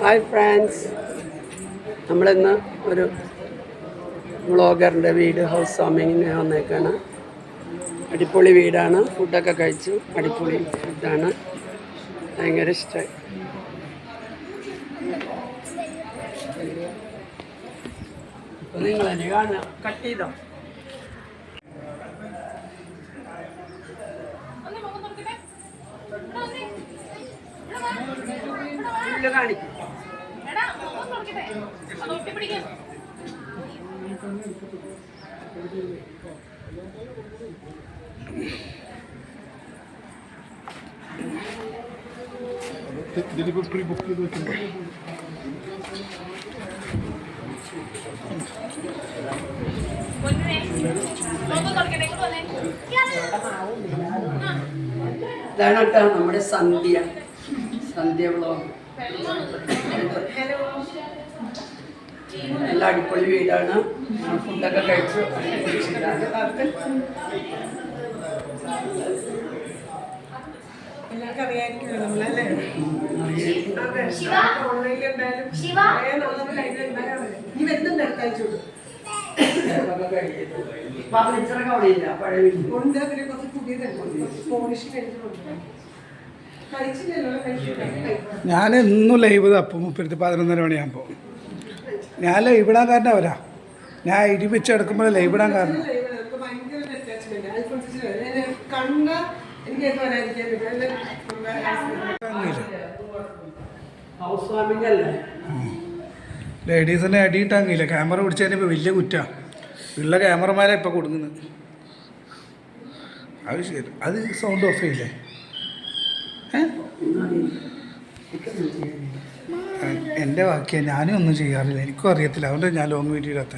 Hi friends നമ്മളിന്ന് ഒരു വ്ളോഗറിന്റെ വീട് ഹൗസ് വാമിങ്ങിന് വന്നേക്കാണ്. അടിപൊളി വീടാണ്. ഫുഡൊക്കെ കഴിച്ചു. അടിപൊളി ഫുഡാണ് ഭയങ്കര ഇഷ്ടമായി ഇപ്പം നിങ്ങൾ കാണിക്കും. ഇതാണ് കേട്ടോ നമ്മുടെ സന്ധ്യ. സന്ധ്യ വ്ളോഗ് നല്ല അടിപൊളി വീടാണ് ഫുഡൊക്കെ കഴിച്ചു. എല്ലാവർക്കും അറിയാമായിരിക്കുമല്ലോ നമ്മളല്ലേ. ഇനി വരുന്നുണ്ട്. ഇതൊക്കെ കഴിഞ്ഞിട്ട്. ഫർണിച്ചറൊക്കെ അവിടെ ഇല്ല പഴയ ഉണ്ട് പിന്നെ കുറച്ച് പുതിയതുണ്ട് പോളിഷ് കഴിഞ്ഞിട്ടുണ്ട് ഞാൻ എന്നും ലൈവ് തപ്പും മുപ്പത്തി പതിനൊന്നര മണിയാകുമ്പോൾ ഞാൻ ലൈവ് ഇടാൻ കാരണം അവരാ ഞാൻ ഇടിപ്പിച്ച് എടുക്കുമ്പോൾ ലൈവ് ഇടാൻ കാരണം. ലേഡീസിനെ അടിയിട്ടാങ്ങില്ല ക്യാമറ പിടിച്ചതിന് ഇപ്പോൾ വലിയ കുറ്റാണ് ഉള്ള ക്യാമറമാരെ ഇപ്പോൾ കൊടുക്കുന്നത്. അത് ശരി. അത് സൗണ്ട് ഓഫ് ചെയ്യില്ലേ? എന്റെ ബാക്കിയാണ് ഞാനും ഒന്നും ചെയ്യാറില്ല. എനിക്കും അറിയത്തില്ല. അതുകൊണ്ട് ഞാൻ ലോങ് വീഡിയോ ഇടാത്ത